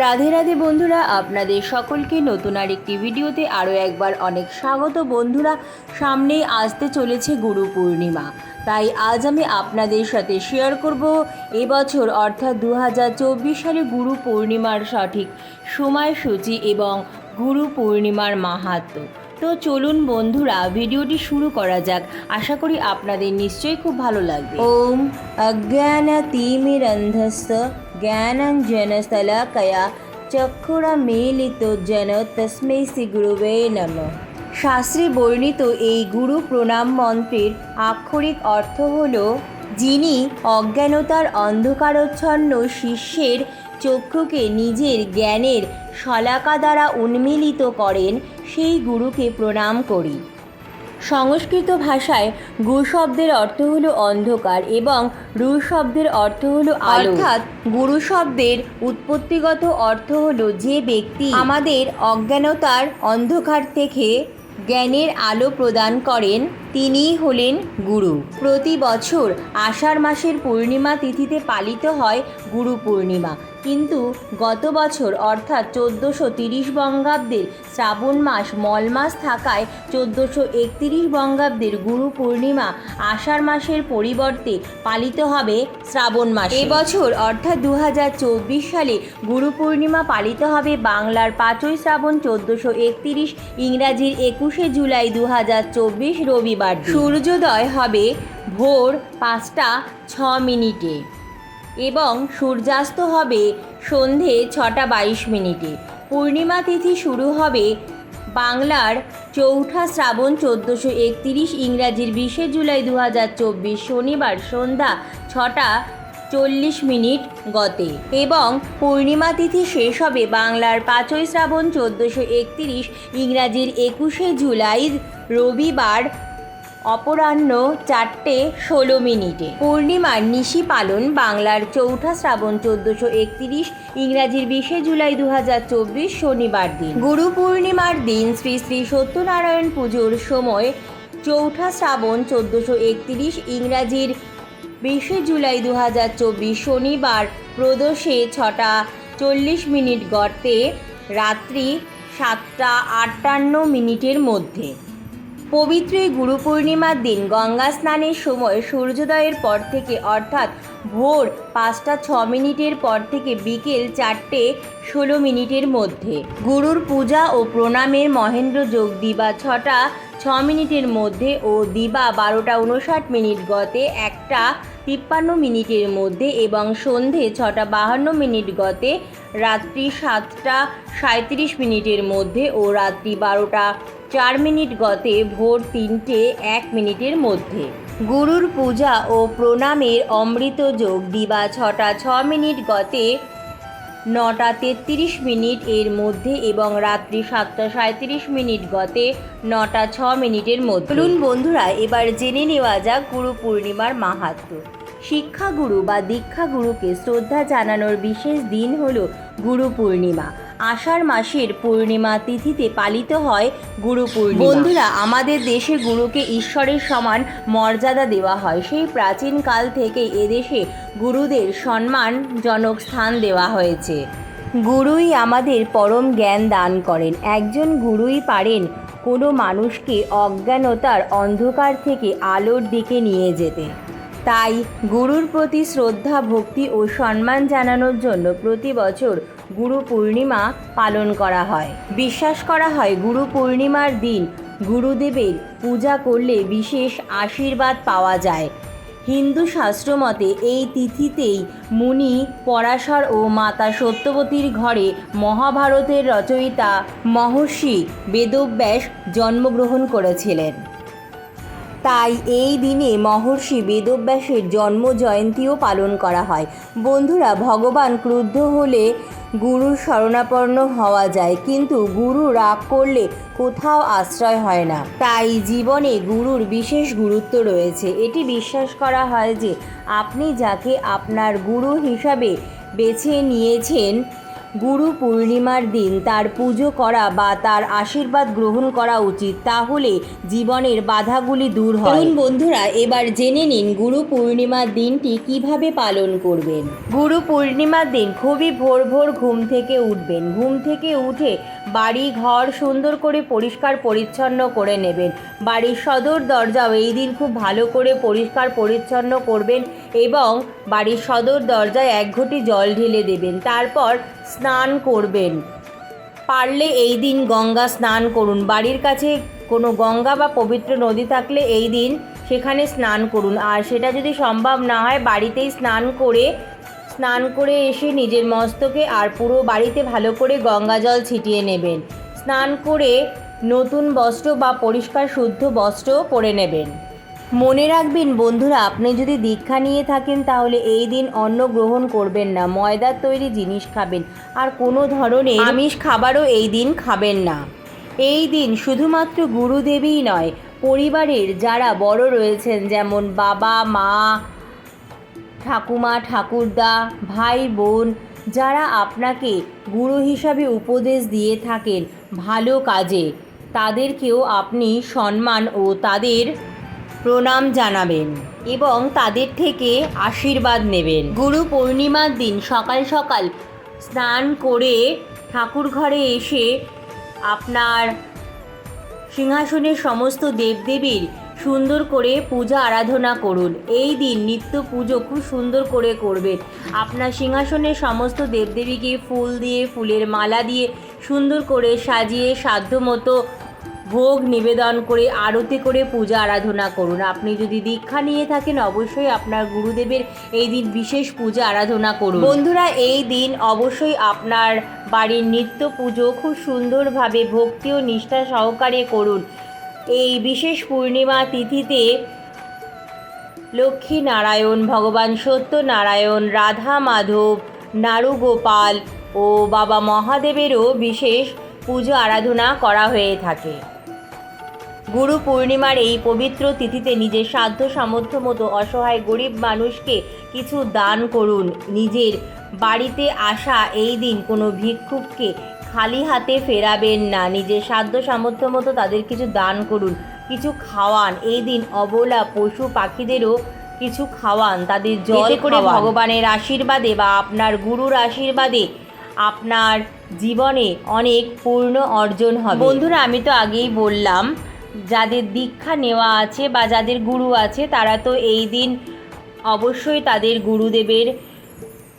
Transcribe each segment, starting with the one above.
রাধে রাধে বন্ধুরা, আপনাদের সকলকে নতুন আরেকটি ভিডিওতে আরও একবার অনেক স্বাগত বন্ধুরা। সামনেই আসতে চলেছে গুরু পূর্ণিমা। তাই আজ আমি আপনাদের সাথে শেয়ার করব এবছর অর্থাৎ দু হাজার চব্বিশ সালে গুরু পূর্ণিমার সঠিক সময়সূচি এবং গুরু পূর্ণিমার মাহাত্ম্য তো চলুন বন্ধুরা, ভিডিওটি শুরু করা যাক। আশা করি আপনাদের নিশ্চয়ই খুব ভালো লাগবে। ওম অজ্ঞান তিমিরন্ধস্য জ্ঞানাঞ্জনশলাকয়া চক্ষুরা মেলিত যেন তস্মৈ শ্রী গুরুবে নম শাস্ত্রে বর্ণিত এই গুরু প্রণাম মন্ত্রের আক্ষরিক অর্থ হল, যিনি অজ্ঞানতার অন্ধকারচ্ছন্ন শিষ্যের চক্ষুকে নিজের জ্ঞানের শলাকা দ্বারা উন্মিলিত করেন, সেই গুরুকে প্রণাম করি। সংস্কৃত ভাষায় গু শব্দের অর্থ হলো অন্ধকার এবং রু শব্দের অর্থ হলো অর্থাৎ গুরু শব্দের উৎপত্তিগত অর্থ হলো যে ব্যক্তি আমাদের অজ্ঞানতার অন্ধকার থেকে জ্ঞানের আলো প্রদান করেন তিনিই হলেন গুরু। প্রতি বছর আষাঢ় মাসের পূর্ণিমা তিথিতে পালিত হয় গুরু পূর্ণিমা। কিন্তু গত বছর অর্থাৎ চোদ্দোশো তিরিশ বঙ্গাব্দের শ্রাবণ মাস মল মাস থাকায় চোদ্দোশো একতিরিশ বঙ্গাব্দের গুরু পূর্ণিমা আষাঢ় মাসের পরিবর্তে পালিত হবে শ্রাবণ মাস। এবছর অর্থাৎ দু হাজার চব্বিশ সালে গুরু পূর্ণিমা পালিত হবে বাংলার পাঁচই শ্রাবণ চোদ্দোশো একতিরিশ, ইংরাজির একুশে জুলাই দু হাজার চব্বিশ রবিবার সূর্যোদয় হবে ভোর পাঁচটা ছ মিনিটে। এবং সূর্যাস্ত হবে সন্ধে ছটা বাইশ মিনিটে। পূর্ণিমা তিথি শুরু হবে বাংলার চৌঠা শ্রাবণ চোদ্দোশো একতিরিশ ইংরাজির বিশে জুলাই দু হাজার চব্বিশ শনিবার সন্ধ্যা ছটা চল্লিশ মিনিট গতে এবং পূর্ণিমা তিথি শেষ হবে বাংলার পাঁচই শ্রাবণ চোদ্দোশো একতিরিশ ইংরাজির একুশে জুলাই রবিবার অপরাহ্ন চারটে ষোলো মিনিটে। পূর্ণিমার নিশি পালন বাংলার চৌঠা শ্রাবণ চোদ্দোশো একতিরিশ, ইংরাজির বিশে জুলাই দু হাজার চব্বিশ শনিবার দিন। গুরু পূর্ণিমার দিন শ্রী শ্রী সত্যনারায়ণ পুজোর সময় চৌঠা শ্রাবণ চোদ্দোশো একতিরিশ, ইংরাজির বিশে জুলাই দু হাজার চব্বিশ শনিবার প্রদোষে ছটা চল্লিশ মিনিট গর্তে রাত্রি সাতটা আটান্ন মিনিটের মধ্যে। পবিত্র গুরু পূর্ণিমার দিন গঙ্গা স্নানের সময় সূর্যোদয়ের পর থেকে অর্থাৎ ভোর পাঁচটা ছ মিনিটের পর থেকে বিকেল চারটে ষোলো মিনিটের মধ্যে। গুরুর পূজা ও প্রণামের মহেন্দ্র যোগ দিবা ছটা ছ মিনিটের মধ্যে ও দিবা বারোটা উনষাট মিনিট গতে একটা তিপ্পান্ন মিনিটের মধ্যে এবং সন্ধে ছটা বাহান্ন মিনিট গতে রাত্রি সাতটা সাঁত্রিশ মিনিটের মধ্যে ও রাত্রি বারোটা চার মিনিট গতে ভোর তিনটে, এক মিনিটের মধ্যে। গুরুর পূজা ও প্রণামের অমৃত যোগ দিবা ছটা, ছ মিনিট গতে নটা তেত্রিশ মিনিট এর মধ্যে এবং রাত্রি সাতটা সাঁত্রিশ মিনিট গতে নটা, ছ মিনিটের মধ্যে। চলুন বন্ধুরা, এবার জেনে নেওয়া যাক গুরু পূর্ণিমার মাহাত্ম্য শিক্ষাগুরু বা দীক্ষাগুরুকে শ্রদ্ধা জানানোর বিশেষ দিন হল গুরু পূর্ণিমা। আষাঢ় মাসের পূর্ণিমা তিথিতে পালিত হয় গুরু পূর্ণিমা। বন্ধুরা, আমাদের দেশে গুরুকে ঈশ্বরের সমান মর্যাদা দেওয়া হয়। সেই প্রাচীন কাল থেকে এদেশে গুরুদের সম্মানজনক স্থান দেওয়া হয়েছে। গুরুই আমাদের পরম জ্ঞান দান করেন। একজন গুরুই পারেন কোনো মানুষকে অজ্ঞানতার অন্ধকার থেকে আলোর দিকে নিয়ে যেতে। তাই গুরুর প্রতি শ্রদ্ধা, ভক্তি ও সম্মান জানানোর জন্য প্রতি বছর গুরু পূর্ণিমা পালন করা হয়। বিশ্বাস করা হয় গুরু পূর্ণিমার দিন গুরুদেবের পূজা করলে বিশেষ আশীর্বাদ পাওয়া যায়। হিন্দু শাস্ত্রমতে এই তিথিতেই মুনি পরাশর ও মাতা সত্যবতীর ঘরে মহাভারতের রচয়িতা মহর্ষি বেদব্যাস জন্মগ্রহণ করেছিলেন। তাই এই দিনে মহর্ষি বেদব্যাসের জন্ম জয়ন্তীও পালন করা হয়। বন্ধুরা, ভগবান ক্রুদ্ধ হলে গুরুর শরণাপন্ন হওয়া যায়, কিন্তু গুরু রাগ করলে কোথাও আশ্রয় হয় না। তাই জীবনে গুরুর বিশেষ গুরুত্ব রয়েছে। এটি বিশ্বাস করা হয় যে, আপনি যাকে আপনার গুরু হিসাবে বেছে নিয়েছেন গুরু পূর্ণিমার দিন তার পুজো করা বা তার আশীর্বাদ গ্রহণ করা উচিত তাহলে জীবনের বাধাগুলি দূর হয়। বন্ধুরা এবার জেনে নিন গুরু পূর্ণিমার দিনটি কীভাবে পালন করবেন। গুরু পূর্ণিমার দিন খুবই ভোর ভোর ঘুম থেকে উঠবেন। ঘুম থেকে উঠে বাড়ি ঘর সুন্দর করে পরিষ্কার পরিচ্ছন্ন করে নেবেন। বাড়ির সদর দরজাও এই দিন খুব ভালো করে পরিষ্কার পরিচ্ছন্ন করবেন এবং বাড়ির সদর দরজায় এক ঘটি জল ঢেলে দেবেন, তারপর স্নান করবেন। পারলে এই দিন গঙ্গা স্নান করুন। বাড়ির কাছে কোনো গঙ্গা বা পবিত্র নদী থাকলে এই দিন সেখানে স্নান করুন। আর সেটা যদি সম্ভব না হয়, বাড়িতেই স্নান করে স্নান করে এসে নিজের মস্তকে আর পুরো বাড়িতে ভালো করে গঙ্গা জল ছিটিয়ে নেবেন। স্নান করে নতুন বস্ত্র বা পরিষ্কার শুদ্ধ বস্ত্র পরে নেবেন। মনে রাখবেন বন্ধুরা, আপনি যদি দীক্ষা নিয়ে থাকেন তাহলে এই দিন অন্ন গ্রহণ করবেন না, ময়দার তৈরি জিনিস খাবেন। আর কোনো ধরনের আমিষ খাবারও এই দিন খাবেন না। এই দিন শুধুমাত্র গুরুদেবই নয়, পরিবারের যারা বড় রয়েছেন, যেমন বাবা, মা ঠাকুমা, ঠাকুরদা, ভাই, বোন যারা আপনাকে গুরু হিসাবে উপদেশ দিয়ে থাকেন ভালো কাজে, তাদেরকেও আপনি সম্মান ও তাদের প্রণাম জানাবেন এবং তাদের থেকে আশীর্বাদ নেবেন। গুরু পূর্ণিমার দিন সকাল সকাল স্নান করে ঠাকুর ঘরে এসে আপনার সিংহাসনের সমস্ত দেবদেবীর সুন্দর করে পূজা আরাধনা করুন। এই দিন নিত্য পুজো খুব সুন্দর করে করবেন। আপনার সিংহাসনের সমস্ত দেবদেবীকে ফুল দিয়ে, ফুলের মালা দিয়ে সুন্দর করে সাজিয়ে সাধ্যমতো ভোগ নিবেদন করে, আরতি করে পূজা আরাধনা করুন। আপনি যদি দীক্ষা নিয়ে থাকেন, অবশ্যই আপনার গুরুদেবের এই দিন বিশেষ পূজা আরাধনা করুন। বন্ধুরা, এই দিন অবশ্যই আপনার বাড়ির নিত্য পুজো খুব সুন্দরভাবে ভক্তি ও নিষ্ঠা সহকারে করুন। এই বিশেষ পূর্ণিমা তিথিতে লক্ষ্মী নারায়ণ ভগবান সত্যনারায়ণ, রাধা মাধব, নারুগোপাল ও বাবা মহাদেবেরও বিশেষ পুজো আরাধনা করা হয়ে থাকে। গুরু পূর্ণিমার এই পবিত্র তিথিতে নিজের সাধ্য সামর্থ্য মতো অসহায় গরিব মানুষকে কিছু দান করুন। নিজের বাড়িতে আসা এই দিন কোনো ভিক্ষুককে খালি হাতে ফেরাবেন না। নিজের সাধ্য সামর্থ্য মতো তাদের কিছু দান করুন কিছু খাওয়ান। এই দিন অবলা পশু পাখিদেরও কিছু খাওয়ান তাদের জল করে ভগবানের আশীর্বাদে বা আপনার গুরুর আশীর্বাদে আপনার জীবনে অনেক পূর্ণ অর্জন হবে। বন্ধুরা আমি তো আগেই বললাম যাদের দীক্ষা নেওয়া আছে বা যাদের গুরু আছে তারা তো এই দিন অবশ্যই তাদের গুরুদেবের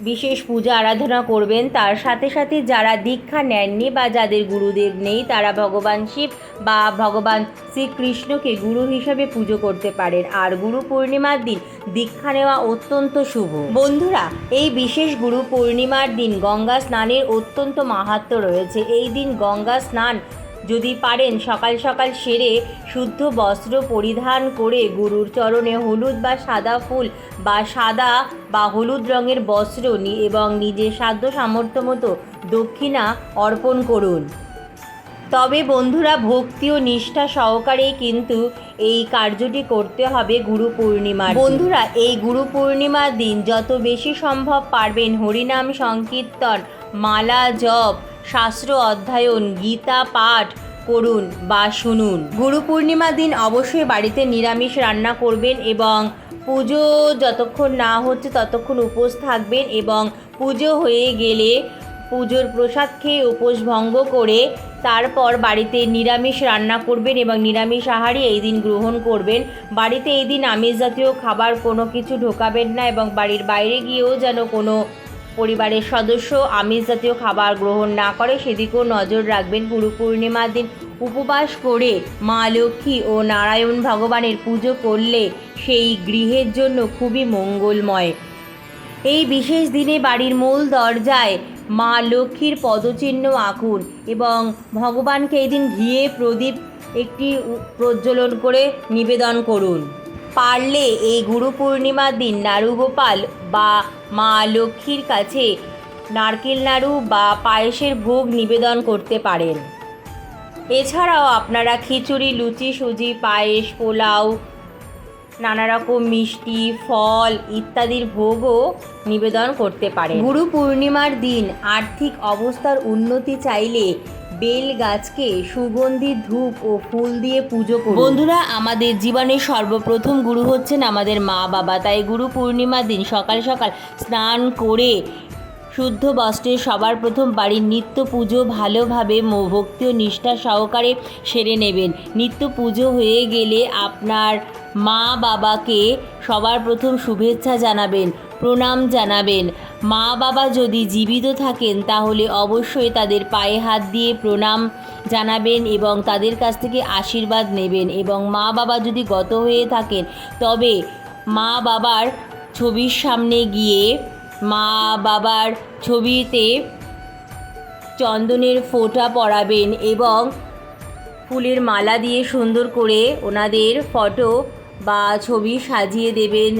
বিশেষ পূজা আরাধনা করবেন। তার সাথে সাথে যারা দীক্ষা নেননি বা যাদের গুরুদেব নেই, তারা ভগবান শিব বা ভগবান শ্রীকৃষ্ণকে গুরু হিসাবে পুজো করতে পারেন। আর গুরু পূর্ণিমার দিন দীক্ষা নেওয়া অত্যন্ত শুভ। বন্ধুরা, এই বিশেষ গুরু পূর্ণিমার দিন গঙ্গা স্নানের অত্যন্ত মাহাত্ম্য রয়েছে। এই দিন গঙ্গা স্নান যদি পারেন সকাল সকাল সেরে শুদ্ধ বস্ত্র পরিধান করে গুরুর চরণে হলুদ বা সাদা ফুল বা সাদা বা হলুদ রঙের বস্ত্র এবং নিজের সাধ্য সামর্থ্য মতো দক্ষিণা অর্পণ করুন। তবে বন্ধুরা, ভক্তি ও নিষ্ঠা সহকারেই কিন্তু এই কার্যটি করতে হবে গুরু পূর্ণিমার বন্ধুরা, এই গুরু পূর্ণিমার দিন যত বেশি সম্ভব পারবেন হরিনাম সংকীর্তন, মালা জপ, শাস্ত্র অধ্যয়ন, গীতা পাঠ করুন বা শুনুন। গুরু পূর্ণিমার দিন অবশ্যই বাড়িতে নিরামিষ রান্না করবেন এবং পুজো যতক্ষণ না হচ্ছে ততক্ষণ উপোস থাকবেন এবং পুজো হয়ে গেলে পুজোর প্রসাদ খেয়ে উপোস ভঙ্গ করে তারপর বাড়িতে নিরামিষ রান্না করবেন এবং নিরামিষ আহারই এই দিন গ্রহণ করবেন। বাড়িতে এই দিন আমিষ জাতীয় খাবার কোনো কিছু ঢোকাবেন না এবং বাড়ির বাইরে গিয়েও যেন কোনো পরিবারের সদস্য আমিষ জাতীয় খাবার গ্রহণ না করে সেদিকেও নজর রাখবেন গুরু পূর্ণিমার দিন। উপবাস করে মা লক্ষ্মী ও নারায়ণ ভগবানের পুজো করলে সেই গৃহের জন্য খুবই মঙ্গলময়। এই বিশেষ দিনে বাড়ির মূল দরজায় মা লক্ষ্মীর পদচিহ্ন আঁকুন এবং ভগবানকে এই দিন ঘিয়ে প্রদীপ একটি প্রজ্বলন করে নিবেদন করুন। পারলে এই গুরু পূর্ণিমার দিন নাড়ুগোপাল বা মা লক্ষ্মীর কাছে নারকেল নাড়ু বা পায়েসের ভোগ নিবেদন করতে পারেন। এছাড়াও আপনারা খিচুড়ি, লুচি, সুজি, পায়েস, পোলাও নানা রকম মিষ্টি, ফল ইত্যাদির ভোগও নিবেদন করতে পারে গুরু পূর্ণিমার দিন আর্থিক অবস্থার উন্নতি চাইলে বেল গাছকে সুগন্ধি ধূপ ও ফুল দিয়ে পুজো করুন। বন্ধুরা, আমাদের জীবনের সর্বপ্রথম গুরু হচ্ছেন আমাদের মা বাবা। তাই গুরু পূর্ণিমার দিন সকাল সকাল স্নান করে শুদ্ধ বস্ত্রে সবার প্রথম বাড়ির নিত্য পুজো ভালোভাবে ভক্তি ও নিষ্ঠা সহকারে সেরে নেবেন। নিত্য পুজো হয়ে গেলে আপনার মা বাবাকে সবার প্রথম শুভেচ্ছা জানাবেন। প্রণাম জানাবেন। মা বাবা যদি জীবিত থাকেন, তাহলে অবশ্যই তাদের পায়ে হাত দিয়ে প্রণাম জানাবেন এবং তাদের কাছ থেকে আশীর্বাদ নেবেন এবং মা বাবা যদি গত হয়ে থাকেন, তবে মা বাবার ছবির সামনে গিয়ে মা বাবার ছবিতে চন্দনের ফোঁটা পরাবেন এবং ফুলের মালা দিয়ে সুন্দর করে ওনাদের ফটো বা ছবি সাজিয়ে দেবেন।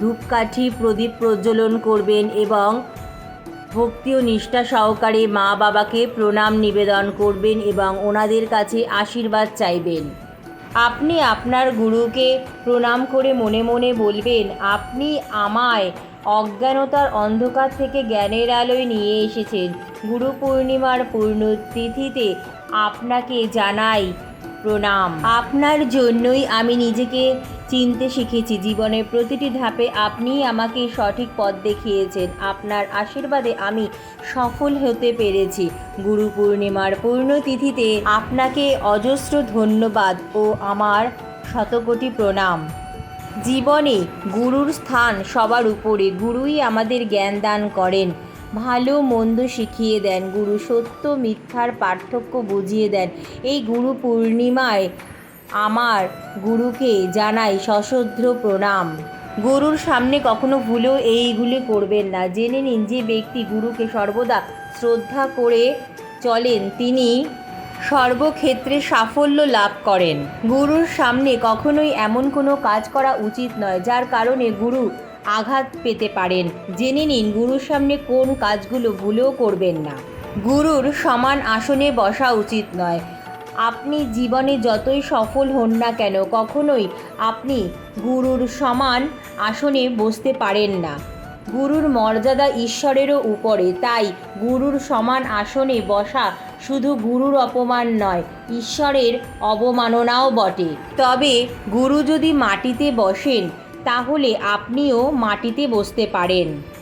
ধূপকাঠি প্রদীপ প্রজ্বলন করবেন এবং ভক্তি ও নিষ্ঠা সহকারে মা বাবাকে প্রণাম নিবেদন করবেন এবং ওনাদের কাছে আশীর্বাদ চাইবেন। আপনি আপনার গুরুকে প্রণাম করে মনে মনে বলবেন, আপনি আমায় অজ্ঞানতার অন্ধকার থেকে জ্ঞানের আলোয় নিয়ে এসেছেন। গুরু পূর্ণিমার পূর্ণ তিথিতে আপনাকে জানাই প্রণাম। আপনার জন্যই আমি নিজেকে চিনতে শিখেছি। জীবনের প্রতিটি ধাপে আপনিই আমাকে সঠিক পথ দেখিয়েছেন। আপনার আশীর্বাদে আমি সফল হতে পেরেছি। গুরু পূর্ণিমার পূর্ণতিথিতে আপনাকে অজস্র ধন্যবাদ ও আমার শতকোটি প্রণাম। জীবনে গুরুর স্থান সবার উপরে। গুরুই আমাদের জ্ঞান দান করেন। ভালো মন্দ শিখিয়ে দেন। গুরু সত্য মিথ্যার পার্থক্য বুঝিয়ে দেন। এই গুরু পূর্ণিমায় আমার গুরুকে জানাই সশ্রদ্ধ প্রণাম। গুরুর সামনে কখনো ভুলেও এইগুলি করবেন না। জেনে নিন যে ব্যক্তি গুরুকে সর্বদা শ্রদ্ধা করে চলেন, তিনি সর্বক্ষেত্রে সাফল্য লাভ করেন। গুরুর সামনে কখনোই এমন কোনো কাজ করা উচিত নয়, যার কারণে গুরু আঘাত পেতে পারেন। জেনে নিন গুরুর সামনে কোন কাজগুলো ভুলেও করবেন না। গুরুর সমান আসনে বসা উচিত নয়। আপনি জীবনে যতই সফল হন না কেন, কখনোই আপনি গুরুর সমান আসনে বসতে পারেন না। গুরুর মর্যাদা ঈশ্বরেরও উপরে, তাই গুরুর সমান আসনে বসা শুধু গুরুর অপমান নয়, ঈশ্বরের অবমাননাও বটে। তবে গুরু যদি মাটিতে বসেন, তাহলে আপনিও মাটিতে বসতে পারেন।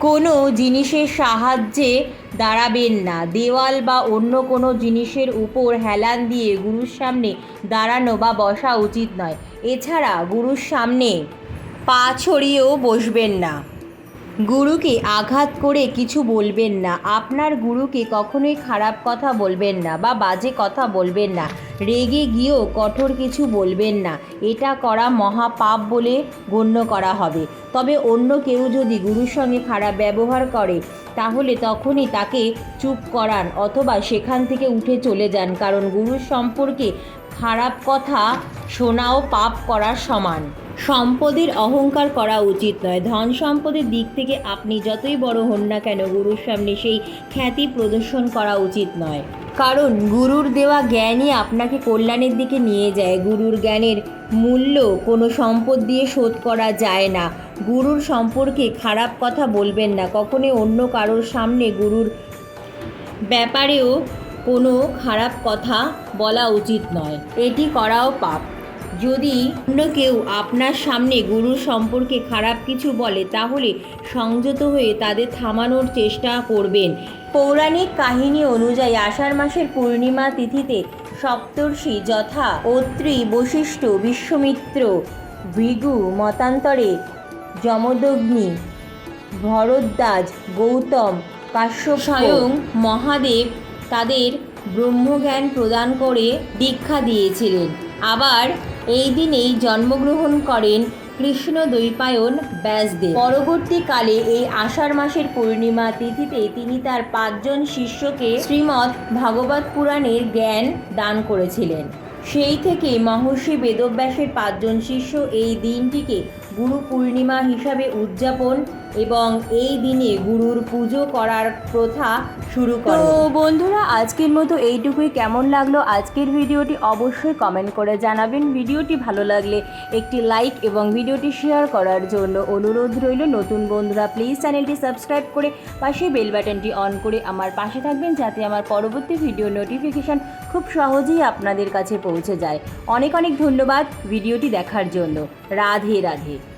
কোনো জিনিসের সাহায্যে দাঁড়াবেন না। দেওয়াল বা অন্য কোনো জিনিসের উপর হেলান দিয়ে গুরুর সামনে দাঁড়ানো বা বসা উচিত নয়। এছাড়া গুরুর সামনে পা ছড়িয়েও বসবেন না। গুরুকে আঘাত করে কিছু বলবেন না। আপনার গুরুকে কখনোই খারাপ কথা বলবেন না বা বাজে কথা বলবেন না। রেগে গিয়েও কঠোর কিছু বলবেন না। এটা করা মহাপাপ বলে গণ্য করা হবে। তবে অন্য কেউ যদি গুরুর সঙ্গে খারাপ ব্যবহার করে, তাহলে তখনই তাকে চুপ করান অথবা সেখান থেকে উঠে চলে যান। কারণ গুরুর সম্পর্কে খারাপ কথা শোনাও পাপ করার সমান। সম্পদের অহংকার করা উচিত নয়। ধন সম্পদের দিক থেকে আপনি যতই বড় হন না কেন, গুরুর সামনে সেই খ্যাতি প্রদর্শন করা উচিত নয়। কারণ গুরুর দেওয়া জ্ঞানই আপনাকে কল্যাণের দিকে নিয়ে যায়। গুরুর জ্ঞানের মূল্য কোনো সম্পদ দিয়ে শোধ করা যায় না। গুরুর সম্পর্কে খারাপ কথা বলবেন না। কখনোই অন্য কারোর সামনে গুরুর ব্যাপারেও কোনো খারাপ কথা বলা উচিত নয়। এটি করাও পাপ। যদি অন্য কেউ আপনার সামনে গুরুর সম্পর্কে খারাপ কিছু বলে, তাহলে সংযত হয়ে তাদের থামানোর চেষ্টা করবেন। পৌরাণিক কাহিনী অনুযায়ী আষাঢ় মাসের পূর্ণিমা তিথিতে সপ্তর্ষি যথা অত্রি বশিষ্ঠ বিশ্বমিত্র ভৃগু মতান্তরে যমদগ্নি, ভরদ্বাজ, গৌতম, কাশ্যপ স্বয়ং মহাদেব তাদের ব্রহ্মজ্ঞান প্রদান করে দীক্ষা দিয়েছিলেন। আবার এই দিনেই জন্মগ্রহণ করেন কৃষ্ণ দ্বৈপায়ন ব্যাসদেব। পরবর্তীকালে এই আষাঢ় মাসের পূর্ণিমা তিথিতে তিনি তার পাঁচজন শিষ্যকে শ্রীমৎ ভাগবত পুরাণের জ্ঞান দান করেছিলেন। সেই থেকে মহর্ষি বেদব্যাসের পাঁচজন শিষ্য এই দিনটিকে গুরু পূর্ণিমা হিসাবে উদযাপন এবং এই দিনে গুরুর পুজো করার প্রথা শুরু করে। তো বন্ধুরা, আজকের মতো এইটুকুই। কেমন লাগল আজকের ভিডিওটি অবশ্যই কমেন্ট করে জানাবেন। ভিডিওটি ভালো লাগলে একটি লাইক এবং ভিডিওটি শেয়ার করার জন্য অনুরোধ রইল। নতুন বন্ধুরা প্লিজ চ্যানেলটি সাবস্ক্রাইব করে পাশে বেল বাটনটি অন করে আমার পাশে থাকবেন, যাতে আমার পরবর্তী ভিডিও নোটিফিকেশান খুব সহজেই আপনাদের কাছে পৌঁছে যায়। অনেক অনেক ধন্যবাদ ভিডিওটি দেখার জন্য। রাধে রাধে।